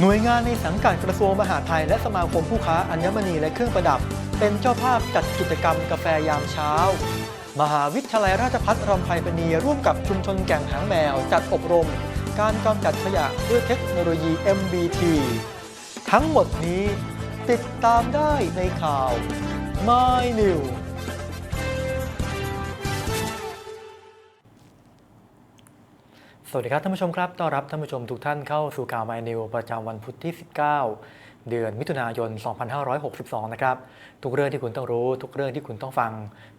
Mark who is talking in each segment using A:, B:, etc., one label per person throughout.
A: หน่วยงานในสังกัดกระทรวงมหาดไทยและสมาคมผู้ค้าอัญมณีและเครื่องประดับ เป็นเจ้าภาพจัดกิจกรรมกาแฟยามเช้า มหาวิทยาลัยราชภัฏรำไพพรรณีร่วมกับชุมชนแก่งหางแมว จัดอบรม การกำจัดขยะด้วยเทคโนโลยี MBT ทั้งหมดนี้ติดตามได้ในข่าว My New สวัสดีครับท่านผู้ชมครับ ต้อนรับท่านผู้ชมทุกท่านเข้าสู่ข่าวไมนิวประจำวันพุธที่ 19 เดือนมิถุนายน 2562 นะครับ ทุกเรื่องที่คุณต้องรู้ ทุกเรื่องที่คุณต้องฟัง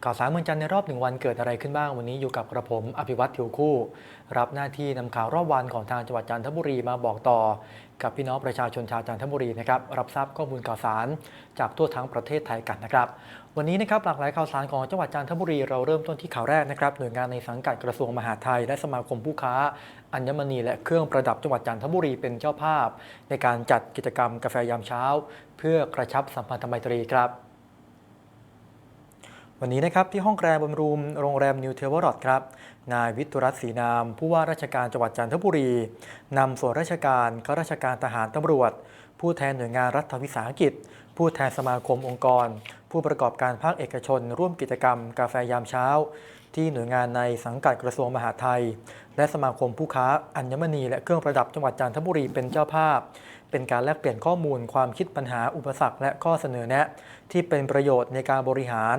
A: ข่าวสารเมืองจันทร์ในรอบหนึ่งวันเกิดอะไรขึ้นบ้างวันนี้อยู่กับกระผมอภิวัตทิวคู่ รับหน้าที่นำข่าวรอบวันของทางจังหวัดจันทบุรีมาบอกต่อ กับพี่น้องประชาชนชาวจันทบุรีนะครับรับทราบข้อมูลข่าวสารจากทั่วทั้งประเทศไทยกันนะครับ วันนี้นะครับหลากหลายข่าวสารของจังหวัดจันทบุรีเราเริ่มต้นที่ข่าวแรกนะครับหน่วยงานในสังกัดกระทรวงมหาดไทย และสมาคมผู้ค้า อัญมณีและเครื่องประดับจังหวัดจันทบุรีเป็นเจ้าภาพ ในการจัดกิจกรรมกาแฟยามเช้า เพื่อกระชับสัมพันธไมตรีครับ วันนี้นะครับที่ห้องแกรมบำรุมโรงแรมนิวเทเวอร์รอดครับ นายวิทุรัตน์ศรีนาม ผู้ว่าราชการจังหวัดจันทบุรีนำส่วนราชการข้าราชการทหารตำรวจ ผู้แทนหน่วยงานรัฐวิสาหกิจ ผู้แทนสมาคมองค์กร ผู้ประกอบการภาคเอกชน ร่วมกิจกรรม กาแฟยามเช้า ที่หน่วยงานในสังกัดกระทรวงมหาดไทย และสมาคมผู้ค้าอัญมณีและเครื่องประดับจังหวัดจันทบุรีเป็นเจ้าภาพ เป็นการแลกเปลี่ยนข้อมูลความคิดปัญหาอุปสรรคและข้อเสนอแนะ ที่เป็นประโยชน์ในการบริหาร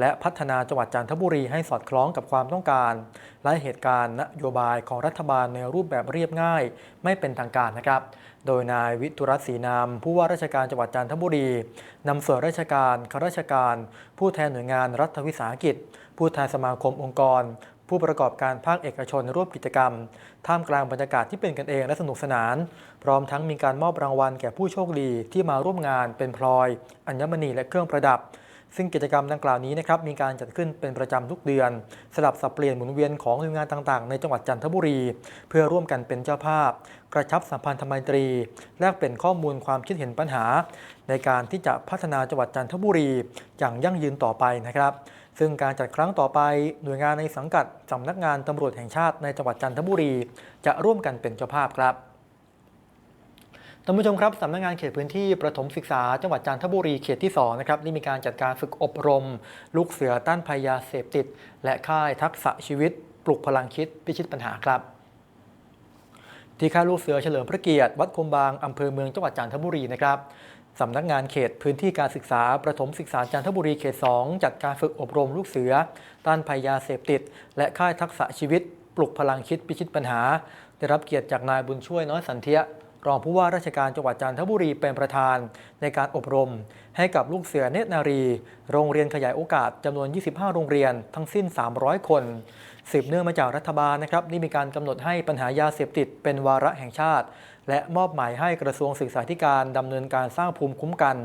A: และพัฒนาจังหวัดจันทบุรีให้สอดคล้องกับความต้องการ และเหตุการณ์นโยบายของรัฐบาลในรูปแบบเรียบง่าย ไม่เป็นทางการนะครับ โดยนายวิทุรัตน์ศรีนามผู้ว่าราชการจังหวัดจันทบุรีนำส่วนราชการข้าราชการ ผู้แทนหน่วยงานรัฐวิสาหกิจ ผู้แทนสมาคมองค์กร ผู้ประกอบการภาคเอกชนร่วมกิจกรรม ท่ามกลางบรรยากาศที่เป็นกันเองและสนุกสนาน พร้อมทั้งมีการมอบรางวัลแก่ผู้โชคดีที่มาร่วมงานเป็นพลอย อัญมณีและเครื่องประดับ ซึ่งกิจกรรมดังกล่าวนี้นะครับมีการจัดขึ้นเป็นประจำทุกเดือน สลับสับเปลี่ยนหมุนเวียนของหน่วยงานต่างๆ ในจังหวัดจันทบุรี เพื่อร่วมกันเป็นเจ้าภาพ กระชับสัมพันธไมตรี แลกเปลี่ยนข้อมูลความคิดเห็นปัญหา ในการที่จะพัฒนาจังหวัดจันทบุรี อย่างยั่งยืนต่อไปนะครับ ซึ่งการจัดครั้งต่อไปหน่วยงานในสังกัดสำนักงานตำรวจแห่งชาติในจังหวัดจันทบุรี จะร่วมกันเป็นเจ้าภาพครับท่านผู้ชมครับสำนักงานเขตพื้นที่ประถมศึกษาจังหวัดจันทบุรีเขตที่2นะครับได้มีการจัดการฝึกอบรม ลูกเสือต้านภัยยาเสพติด และค่ายทักษะชีวิต ปลุกพลังคิดพิชิตปัญหาครับ ที่ค่ายลูกเสือเฉลิมพระเกียรติ วัดคมบางอำเภอเมืองจังหวัดจันทบุรีนะครับ สำนักงานเขตพื้นที่การศึกษา ประถมศึกษาจันทบุรีเขต 2 จัดการฝึกอบรมลูกเสือ ต้านภัยยาเสพติด และค่ายทักษะชีวิต ปลุกพลังคิดพิชิตปัญหา ได้รับเกียรติจากนายบุญช่วยน้อยสันเทียรองผู้ว่าราชการจังหวัดจันทบุรีเป็นประธาน ในการอบรม ให้กับลูกเสือเนตรนารี โรงเรียนขยายโอกาสจำนวน 25 โรงเรียนทั้งสิ้น 300 คน สืบเนื่องมาจากรัฐบาลนะครับนี่มีการกำหนดให้ปัญหายาเสพติดเป็นวาระแห่งชาติ และมอบหมายให้กระทรวงศึกษาธิการดำเนินการสร้างภูมิคุ้มกัน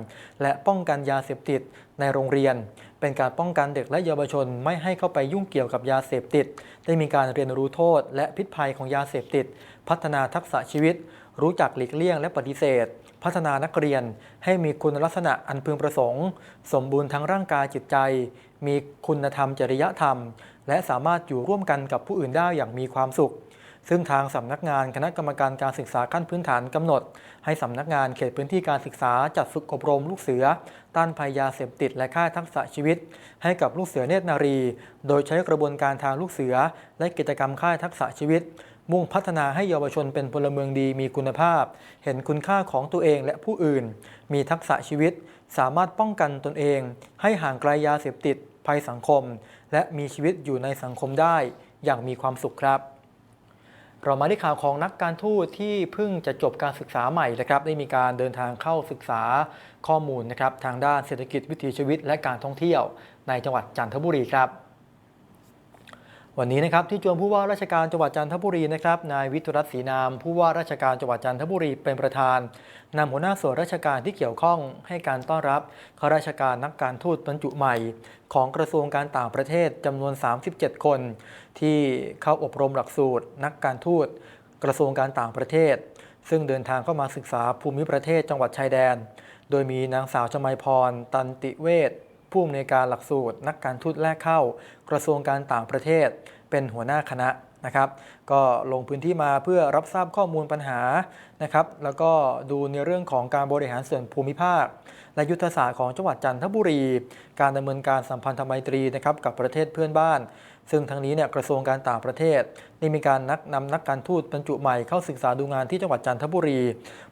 A: และป้องกันยาเสพติดในโรงเรียน เป็นการป้องกันเด็กและเยาวชนไม่ให้เข้าไปยุ่งเกี่ยวกับยาเสพติด ได้มีการเรียนรู้โทษ และพิษภัยของยาเสพติด พัฒนาทักษะชีวิต รู้จักหลีกเลี่ยงและปฏิเสธพัฒนานักเรียนให้มีคุณลักษณะอันพึงประสงค์ สมบูรณ์ทั้งร่างกายจิตใจ มีคุณธรรมจริยธรรม และสามารถอยู่ร่วมกันกับผู้อื่นได้อย่างมีความสุข ซึ่งทางสำนักงานคณะกรรมการการศึกษาขั้นพื้นฐานกำหนด ให้สำนักงานเขตพื้นที่การศึกษาจัดฝึกอบรมลูกเสือ ต้านภัยยาเสพติด และค่าทักษะชีวิต ให้กับลูกเสือเนตรนารี โดยใช้กระบวนการทางลูกเสือ และกิจกรรมค่ายทักษะชีวิตมุ่งพัฒนาให้เยาวชนเป็นพลเมืองดีมีคุณภาพ เห็นคุณค่าของตัวเองและผู้อื่น มีทักษะชีวิต สามารถป้องกันตนเอง ให้ห่างไกลยาเสพติด ภัยสังคม และมีชีวิตอยู่ในสังคมได้อย่างมีความสุขครับ เรามาที่ข่าวของนักการทูตที่เพิ่งจะจบการศึกษาใหม่นะครับ ได้มีการเดินทางเข้าศึกษาข้อมูลนะครับทางด้านเศรษฐกิจวิถีชีวิต และการท่องเที่ยวในจังหวัดจันทบุรีครับ วันนี้นะครับที่จวนผู้ว่าราชการจังหวัดจันทบุรีนะครับนายวิทรัตน์ศรีนาม ผู้ว่าราชการจังหวัดจันทบุรีเป็นประธานนำหัวหน้าส่วนราชการที่เกี่ยวข้องให้การต้อนรับข้าราชการนักการทูตบรรจุใหม่ ของกระทรวงการต่างประเทศจำนวน 37 คน ที่เข้าอบรมหลักสูตร นักการทูต กระทรวงการต่างประเทศ ซึ่งเดินทางเข้ามาศึกษาภูมิประเทศจังหวัดชายแดน โดยมีนางสาวชมัยพร ตันติเวช ผู้อำนวยการหลักสูตร นักการทูตแรกเข้า กระทรวงการต่างประเทศ เป็นหัวหน้าคณะนะครับ ก็ลงพื้นที่มาเพื่อรับทราบข้อมูลปัญหานะครับ แล้วก็ดูในเรื่องของการบริหารส่วนภูมิภาค และยุทธศาสตร์ของจังหวัดจันทบุรี การดำเนินการสัมพันธไมตรีนะครับกับประเทศเพื่อนบ้าน ซึ่งทั้งนี้เนี่ยกระทรวงการต่างประเทศได้มีการนักนำนักการทูตบรรจุใหม่เข้าศึกษาดูงานที่จังหวัดจันทบุรี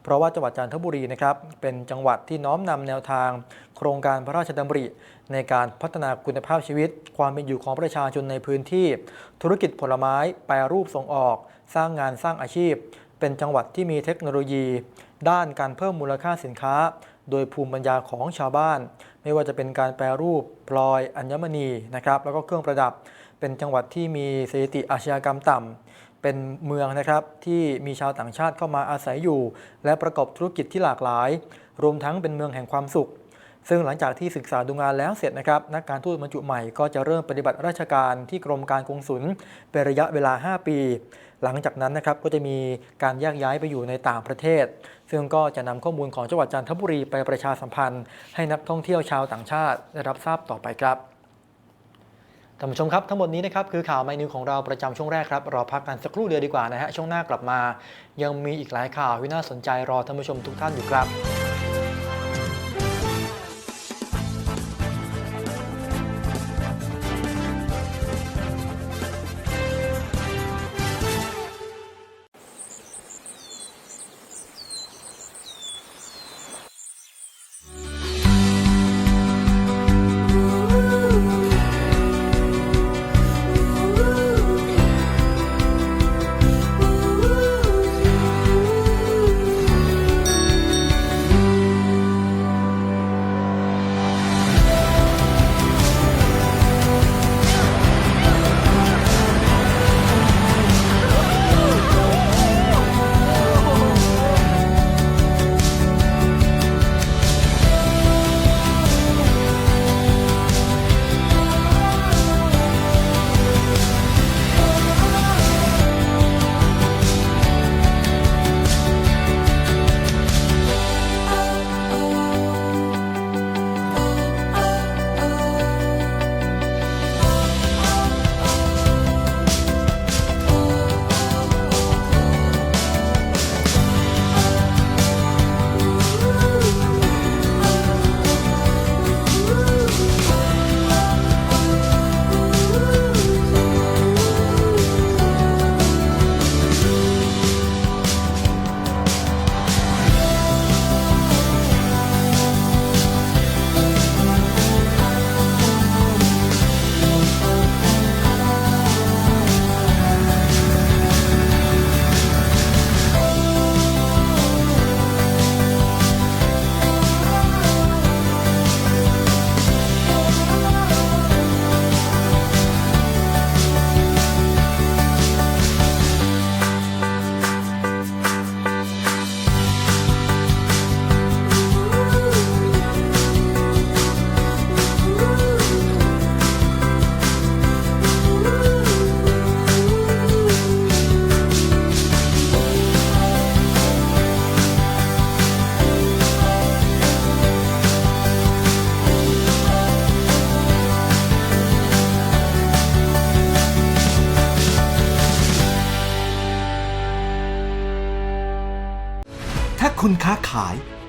A: เพราะว่าจังหวัดจันทบุรีนะครับเป็นจังหวัดที่น้อมนำแนวทาง โครงการพระราชดำริ ในการพัฒนาคุณภาพชีวิต ความเป็นอยู่ของประชาชนในพื้นที่ ธุรกิจผลไม้แปรรูปส่งออก สร้างงานสร้างอาชีพ เป็นจังหวัดที่มีเทคโนโลยี ด้านการเพิ่มมูลค่าสินค้า โดยภูมิปัญญาของชาวบ้าน ไม่ว่าจะเป็นการแปรรูปพลอยอัญมณีนะครับแล้วก็เครื่องประดับ เป็นจังหวัดที่มีสถิติอาชญากรรมต่ำเป็นเมืองนะครับที่มีชาวต่างชาติเข้ามาอาศัยอยู่ และประกอบธุรกิจที่หลากหลาย รวมทั้งเป็นเมืองแห่งความสุข ซึ่งหลังจากที่ศึกษาดูงานแล้วเสร็จนะครับ นักการทูตบรรจุใหม่ก็จะเริ่มปฏิบัติราชการที่กรมการกงสุลเป็นระยะเวลา 5 ปี หลังจากนั้นนะครับก็จะมีการแยกย้ายไปอยู่ในต่างประเทศ ซึ่งก็จะนำข้อมูลของจังหวัดจันทบุรีไปประชาสัมพันธ์ ให้นักท่องเที่ยวชาวต่างชาติได้รับทราบต่อไปครับ ท่านผู้ชมครับ ทั้งหมดนี้นะครับคือข่าวไมนิวของเราประจำช่วงแรกครับ รอพักกันสักครู่เดียวดีกว่านะฮะช่วงหน้ากลับมา ยังมีอีกหลายข่าวที่น่าสนใจรอท่านผู้ชมทุกท่านอยู่ครับ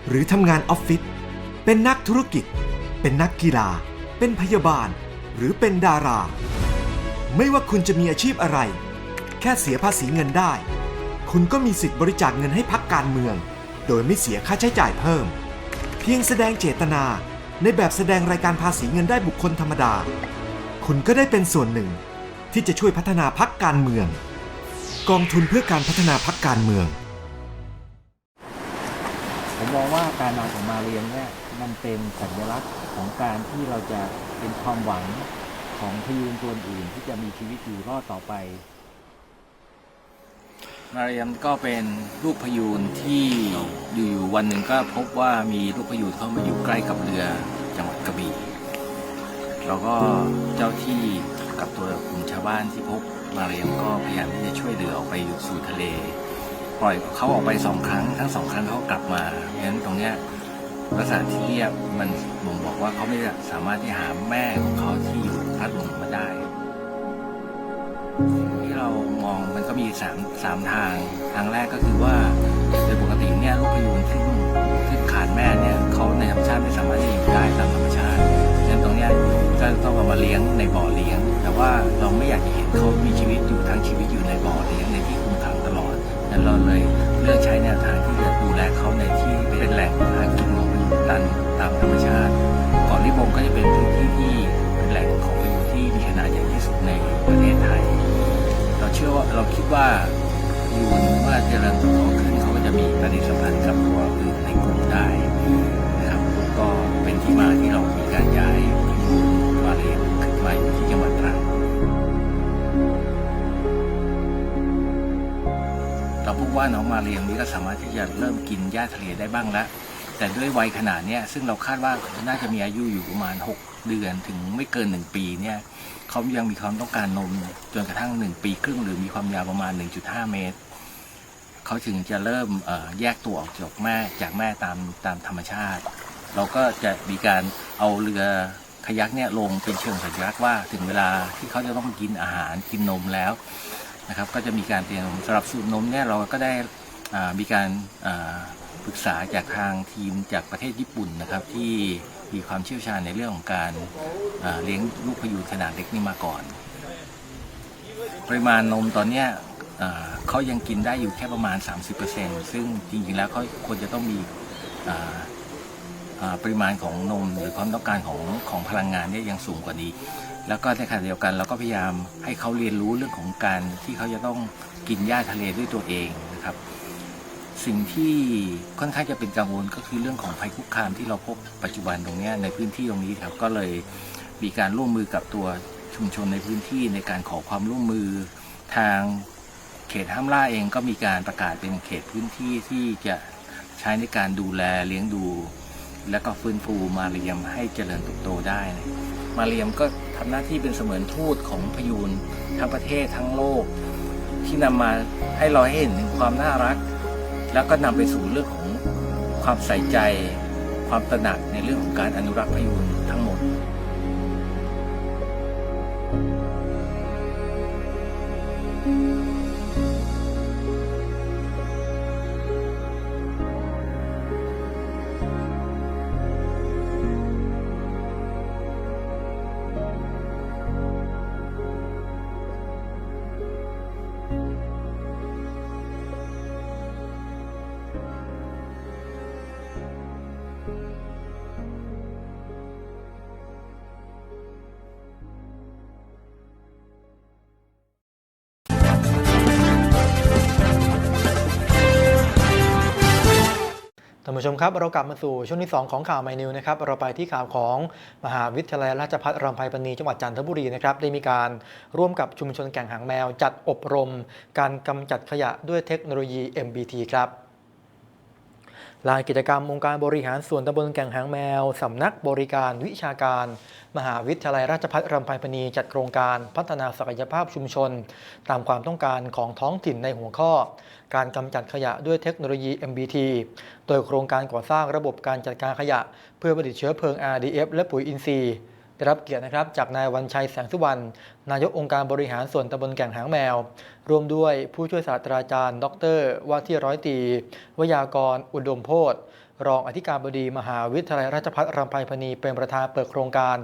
B: หรือทำงานออฟฟิศ เป็นนักธุรกิจ เป็นนักกีฬา เป็นพยาบาล หรือเป็นดารา ไม่ว่าคุณจะมีอาชีพอะไร แค่เสียภาษีเงินได้ คุณก็มีสิทธิ์บริจาคเงินให้พักการเมือง โดยไม่เสียค่าใช้จ่ายเพิ่ม เพียงแสดงเจตนาในแบบแสดงรายการภาษีเงินได้บุคคลธรรมดา คุณก็ได้เป็นส่วนหนึ่ง ที่จะช่วยพัฒนาพักการเมือง กองทุนเพื่อการพัฒนาพักการเมือง
C: ผมมองว่าการมาของมาเรียมเนี่ยมันเป็นสัญลักษณ์ของการที่เราจะเป็นความหวังของพยูนตัวอื่นที่จะมีชีวิตอยู่รอดต่อไป
D: มาเรียมก็เป็นลูกพยูนที่อยู่วันหนึ่งก็พบว่ามีลูกพยูนเข้ามาอยู่ใกล้กับเรือจังหวัดกระบี่แล้วก็เจ้าที่กับตัวกลุ่มชาวบ้านที่พบมาเรียมก็พยายามที่จะช่วยเรือออกไปอยู่สู่ทะเล ปล่อยเขาออกไปสองครั้ง ทั้งสองครั้งเขากลับมาเพราะฉะนั้นตรงเนี้ยลักษณะที่เรียบมันบ่งบอกว่าเขาไม่สามารถที่หาแม่ของเขาที่อยู่พัดหลงมาได้ที่เรามองมันก็มีสามสามทางทางแรกก็คือว่าโดยปกติเนี่ยลูกพยูนขึ้นขึ้นขาดแม่เนี่ยเขาในธรรมชาติไม่สามารถที่จะอยู่ได้ตามธรรมชาติฉะนั้นตรงเนี้ยก็ต้องเอามาเลี้ยงในบ่อเลี้ยง แต่ว่าเราไม่อยากเห็นเขามีชีวิตอยู่ทั้งชีวิตอยู่ในบ่อเลี้ยงในที่ เราเลยเลือกใช้แนวทางที่จะดูแลเขาในที่เป็นแหล่งหากินของพยูนตามตามธรรมชาติเกาะลิบงก็จะเป็นพื้นที่ที่เป็นแหล่งของพยูนที่มีขนาดใหญ่ที่สุดในประเทศไทย เราเชื่อว่าเราคิดว่ายูนเมื่อเจริญเติบโตขึ้นเขาก็จะมีปฏิสัมพันธ์กับตัวอื่นในกลุ่มได้นะครับก็เป็นที่มาที่เรามีการย้ายยูนมาเลี้ยงขึ้นมาอยู่ที่จังหวัดตรัง พบว่าน้องมาเรียมนี้ก็สามารถที่จะเริ่มกินหญ้าทะเลได้บ้างแล้วแต่ด้วยวัยขนาดนี้ซึ่งเราคาดว่าน่าจะมีอายุอยู่ประมาณ 6 เดือนถึงไม่เกิน 1 ปีเนี่ยเขายังมีความต้องการนมจนกระทั่ง 1 ปีครึ่งหรือมีความยาวประมาณ 1.5 เมตรเขาถึงจะเริ่มแยกตัวออกจากแม่จากแม่ตามตามธรรมชาติ เราก็จะมีการเอาเรือคายักเนี่ยลงเป็นเชิงสัญลักษณ์ว่าถึงเวลาที่เขาจะต้องกินอาหารกินนมแล้ว นะครับก็จะมีการเตรียมนมสำหรับสูตรนมเนี่ยเราก็ได้มีการปรึกษาจากทางทีมจากประเทศญี่ปุ่นนะครับที่มีความเชี่ยวชาญในเรื่องของการเลี้ยงลูกพยูนขนาดเล็กนี่มาก่อน ปริมาณนมตอนเนี้ยเขายังกินได้อยู่แค่ประมาณ 30%ซึ่งจริงๆแล้วเขาควรจะต้องมีอ ปริมาณของนมหรือความต้องการของของพลังงานเนี่ยยังสูงกว่านี้ แล้วก็ในขณะเดียวกันเราก็พยายามให้เขาเรียนรู้เรื่องของการที่เขาจะต้องกินหญ้าทะเลด้วยตัวเองนะครับ สิ่งที่ค่อนข้างจะเป็นกังวลก็คือเรื่องของภัยคุกคามที่เราพบปัจจุบันตรงนี้ในพื้นที่ตรงนี้ครับก็เลยมีการร่วมมือกับตัวชุมชนในพื้นที่ในการขอความร่วมมือทางเขตห้ามล่าเองก็มีการประกาศเป็นเขตพื้นที่ที่จะใช้ในการดูแลเลี้ยงดู และก็ฟื้นฟูมาเรียมให้เจริญเติบโตได้มาเรียมก็ทำหน้าที่เป็นเสมือนทูตของพยูนทั้งประเทศทั้งโลก ที่นำมาให้เราให้เห็นถึงความน่ารัก แล้วก็นำไปสู่เรื่องของความใส่ใจ ความตระหนักในเรื่องของการอนุรักษ์พยูนทั้งหมด
A: ท่า ผู้ชมครับ เรากลับมาสู่ช่วงที่ 2 ของข่าวไมนิวนะครับเราไปที่ข่าวของมหาวิทยาลัยราชภัฏรำไพปณีจังหวัดจันทบุรีนะครับได้มีการร่วมกับชุมชนแก่งหางแมว จัดอบรม การกำจัดขยะด้วยเทคโนโลยี MBT ครับลานกิจกรรมองค์การบริหารส่วนตำบลแก่งหางแมว สำนักบริการวิชาการ มหาวิทยาลัยราชภัฏรำไพปณีจัดโครงการพัฒนาศักยภาพชุมชน ตามความต้องการของท้องถิ่นในหัวข้อ การกำจัดขยะด้วยเทคโนโลยี MBT โดยโครงการก่อสร้างระบบการจัดการขยะ เพื่อผลิตเชื้อเพลิง RDF และปุ๋ยอินทรีย์ได้รับเกียรตินะครับจากนายวันชัยแสงสุวรรณ นายกองค์การบริหารส่วนตำบลแก่งหางแมว รวมด้วยผู้ช่วยศาสตราจารย์ ดร ว่าที่ร้อยตีวยากร อุดมโพธรองอธิการบดีมหาวิทยาลัยราชภัฏรำไพพณีเป็นประธานเปิดโครงการ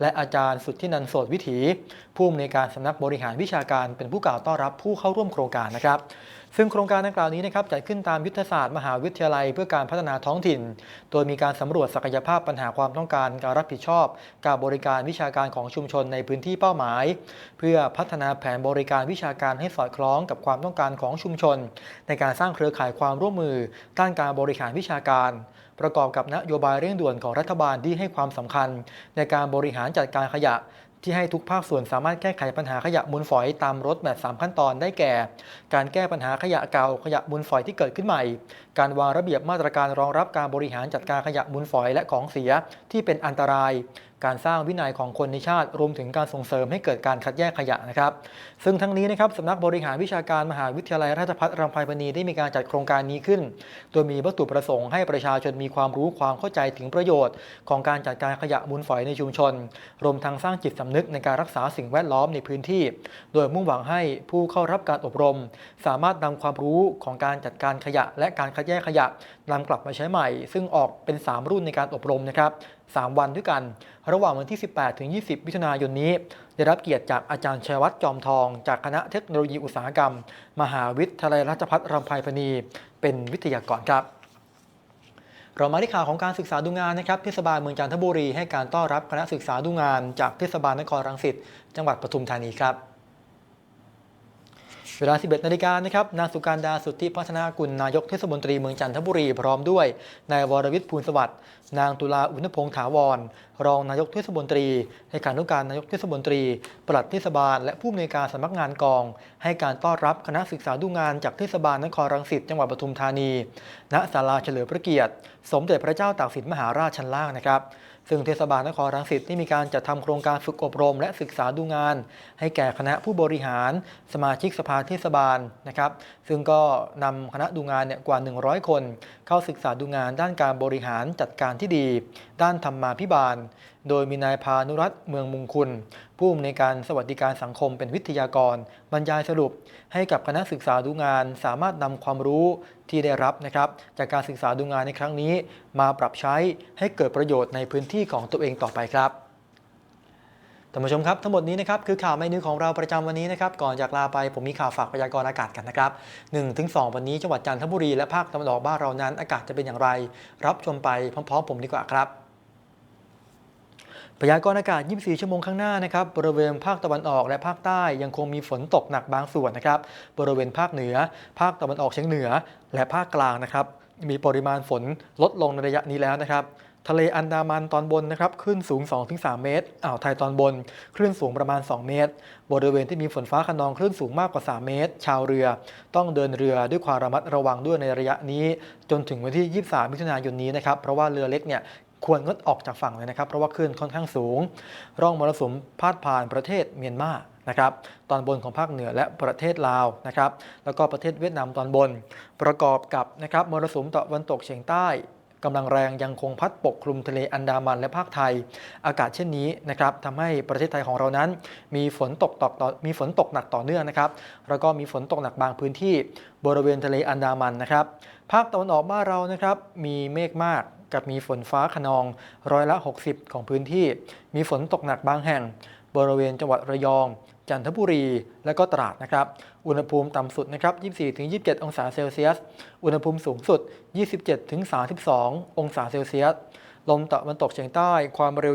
A: และอาจารย์สุทธินันท์โสดวิถี ผู้อำนวยการสำนักบริหารวิชาการเป็นผู้กล่าวต้อนรับผู้เข้าร่วมโครงการนะครับ ซึ่งโครงการดังกล่าวนี้นะครับจัดขึ้นตามยุทธศาสตร์มหาวิทยาลัยเพื่อการพัฒนาท้องถิ่น โดยมีการสำรวจศักยภาพปัญหาความต้องการการรับผิดชอบ การบริการวิชาการของชุมชนในพื้นที่เป้าหมาย เพื่อพัฒนาแผนบริการวิชาการให้สอดคล้องกับความต้องการของชุมชน ในการสร้างเครือข่ายความร่วมมือด้านการบริหารวิชาการประกอบกับนโยบายเร่งด่วนของรัฐบาลที่ให้ความสำคัญ ในการบริหารจัดการขยะ ที่ให้ทุกภาคส่วนสามารถแก้ไขปัญหาขยะมูลฝอยตามรถแบบ3ขั้นตอนได้แก่ การแก้ปัญหาขยะเก่าขยะมูลฝอยที่เกิดขึ้นใหม่ การวางระเบียบมาตรการรองรับการบริหารจัดการขยะมูลฝอยและของเสียที่เป็นอันตราย การสร้างวินัยของคนในชาติ รวมถึงการส่งเสริมให้เกิดการคัดแยกขยะนะครับ ซึ่งทั้งนี้นะครับสำนักบริหารวิชาการมหาวิทยาลัยราชภัฏรำไพพณีได้มีการจัดโครงการนี้ขึ้น โดยมีวัตถุประสงค์ให้ประชาชนมีความรู้ความเข้าใจถึงประโยชน์ ของการจัดการขยะมูลฝอยในชุมชน รวมทั้งสร้างจิตสำนึกในการรักษาสิ่งแวดล้อมในพื้นที่ โดยมุ่งหวังให้ผู้เข้ารับการอบรม สามารถนำความรู้ของการจัดการขยะ และการคัดแยกขยะนำกลับมาใช้ใหม่ ซึ่งออกเป็น 3 รุ่นในการอบรมนะครับ 3 วันด้วยกัน ระหว่างวันที่ 18 ถึง 20 มิถุนายนนี้ ได้รับเกียรติจากอาจารย์ชัยวัฒน์จอมทอง จากคณะเทคโนโลยีอุตสาหกรรม มหาวิทยาลัยราชภัฏรำไพพณีเป็นวิทยากรครับเรามาที่ข่าวของการศึกษาดูงานนะครับเทศบาลเมืองจันทบุรีให้การต้อนรับคณะศึกษาดูงาน จากเทศบาลนครรังสิตจังหวัดปทุมธานีครับ เวลา 11 นาฬิกานะครับ นางสุการดาสุทธิพัฒนากุล นายกเทศมนตรีเมืองจันทบุรี พร้อมด้วย นายวรวิทย์ภูลสวัสดิ์ นางตุลาอุณพงษ์ถาวร รองนายกเทศมนตรี ในการนุการนายกเทศมนตรี ปลัดเทศบาล และผู้อำนวยการสำนักงานกอง ให้การต้อนรับคณะศึกษาดูงานจากเทศบาลนครรังสิต จังหวัดปทุมธานี ณ ศาลาเฉลิมพระเกียรติ สมเด็จพระเจ้าตากสินมหาราชชั้นล่างนะครับ ซึ่งเทศบาลนครรังสิตได้มีการจัดทำโครงการฝึกอบรม และศึกษาดูงาน ให้แก่คณะผู้บริหาร สมาชิกสภาเทศบาลนะครับ ซึ่งก็นำคณะดูงานเนี่ยกว่า 100 คน เข้าศึกษาดูงานด้านการบริหารจัดการที่ดี ด้านธรรมาภิบาล โดยมีนายพานุรัตน์เมืองมุงคุณ ผู้อำนวยการสวัสดิการสังคมเป็นวิทยากร บรรยายสรุป ให้กับคณะศึกษาดูงาน สามารถนำความรู้ที่ได้รับนะครับจากการศึกษาดูงานในครั้งนี้ มาปรับใช้ให้เกิดประโยชน์ในพื้นที่ของตัวเองต่อไปครับท่านผู้ชมครับทั้งหมดนี้นะครับคือข่าวไม่นึงของเราประจำวันนี้นะครับก่อนจากลาไปผมมีข่าวฝากพยากรณ์อากาศกันนะครับ1-2 วันนี้จังหวัดจันทบุรีและภาคตะวันออกบ้านเรานั้นอากาศจะเป็นอย่างไร รับชมไปพร้อมๆ ผมดีกว่าครับ พยากรณ์อากาศ 24 ชั่วโมงข้างหน้านะครับ บริเวณภาคตะวันออกและภาคใต้ยังคงมีฝนตกหนักบางส่วนนะครับ บริเวณภาคเหนือ ภาคตะวันออกเฉียงเหนือ และภาคกลางนะครับ มีปริมาณฝนลดลงในระยะนี้แล้วนะครับ ทะเลอันดามันตอนบนนะครับ คลื่นสูง 2-3 เมตร อ่าวไทยตอนบน คลื่นสูงประมาณ 2 เมตร บริเวณที่มีฝนฟ้าคะนองคลื่นสูงมากกว่า 3 เมตร ชาวเรือ ต้องเดินเรือด้วยความระมัดระวังด้วยในระยะนี้ จนถึงวันที่ 23 มิถุนายนนี้นะครับ เพราะว่าเรือเล็กเนี่ย ควรงดออกจากฝั่งเลยนะครับ เพราะว่าคลื่นค่อนข้างสูง ร่องมรสุมพาดผ่านประเทศเมียนมานะครับตอนบนของภาคเหนือและประเทศลาวนะครับแล้วก็ประเทศเวียดนามตอนบน ประกอบกับนะครับมรสุมตะวันตกเฉียงใต้กำลังแรงยังคงพัดปกคลุมทะเลอันดามันและภาคไทย อากาศเช่นนี้นะครับทำให้ประเทศไทยของเรานั้น มีฝนตกตกต่อมีฝนตกหนักต่อเนื่องนะครับแล้วก็มีฝนตกหนักบางพื้นที่บริเวณทะเลอันดามันนะครับ ภาคตะวันออกบ้านเรานะครับมีเมฆมาก กับมีฝนฟ้าขนองร้อยละ 60 ของพื้นที่ มีฝนตกหนักบางแห่ง บริเวณจังหวัดระยอง จันทบุรี และก็ตราดนะครับ อุณหภูมิต่ำสุดนะครับ 24-27 องศาเซลเซียส อุณหภูมิสูงสุด 27-32 องศาเซลเซียส ลมตะวันตกเฉียงใต้ความเร็ว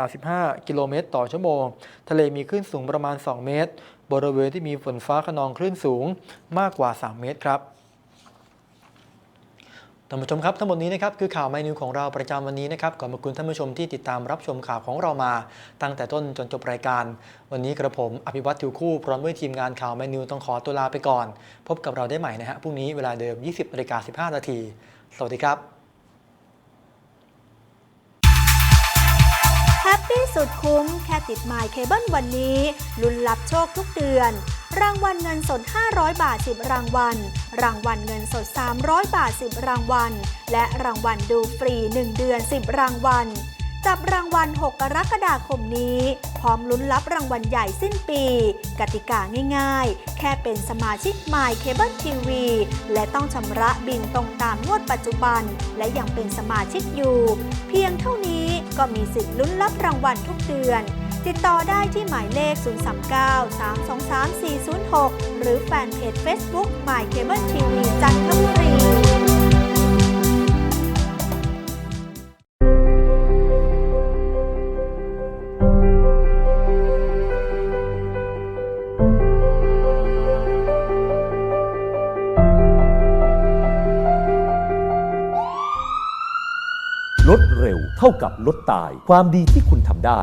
A: 20-35 กิโลเมตรต่อชั่วโมง ทะเลมีคลื่นสูงประมาณ 2 เมตร บริเวณที่มีฝนฟ้าขนองคลื่นสูงมากกว่า 3 เมตรครับ ท่านผู้ชมครับทั้งหมดนี้นะครับคือข่าวไมนิวของเราประจำวันนี้นะครับขอบคุณท่านผู้ชมที่ติดตามรับชมข่าวของเรามา ตั้งแต่ต้นจนจบรายการ วันนี้กระผมอภิวัตทิวคู่พร้อมด้วยทีมงานข่าวไมนิวต้องขอตัวลาไปก่อน พบกับเราได้ใหม่นะฮะพรุ่งนี้เวลาเดิม 20นาฬิกา15นาทีสวัสดีครับ
E: แฮปปี้สุดคุ้มแค่ติดไมค์เคเบิลวันนี้ ลุ้นรับโชคทุกเดือน รางวัลเงินสด 500 บาท 10 รางวัล รางวัลเงินสด 300 บาท 10 รางวัล และรางวัลดูฟรี 1 เดือน 10 รางวัล จับรางวัล 6 กรกฎาคมนี้ พร้อมลุ้นรับรางวัลใหญ่สิ้นปี กติกาง่ายๆ แค่เป็นสมาชิก My Cable TV และต้องชำระบินตรงตามงวดปัจจุบัน และยังเป็นสมาชิกอยู่ เพียงเท่านี้ก็มีสิทธิ์ลุ้นรับรางวัลทุกเดือน ติดต่อได้ที่หมายเลข 039 323 406 หรือแฟนเพจ Facebook My Cable TV จันทบุรี
F: ลดเร็วเท่ากับลดตาย ความดีที่คุณทำได้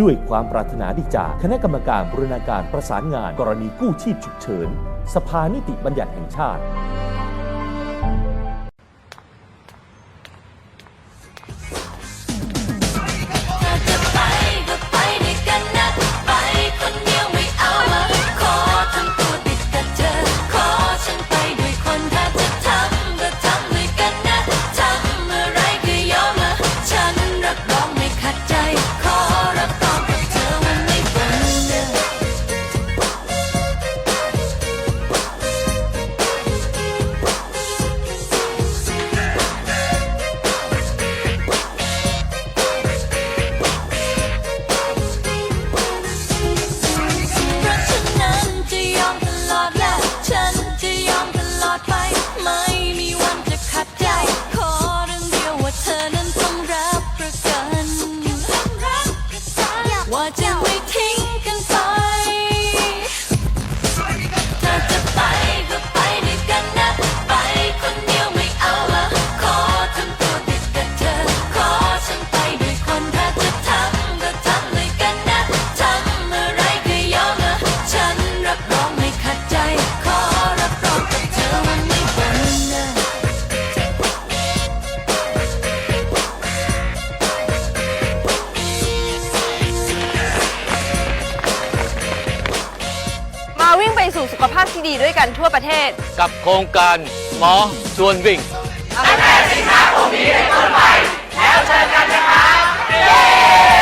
F: ด้วยความปรารถนาดีจากคณะกรรมการบรณาการประสานงาน กรณีกู้ชีพฉุกเฉิน สภานิติบัญญัติแห่งชาติ
G: ดีด้วยกันทั่วประเทศ
H: กับโครงการหมอชวนวิ่ง
G: ตั้งแต่สินค้าคมนี้เป็นต้นไป แล้วเจอกันนะครับ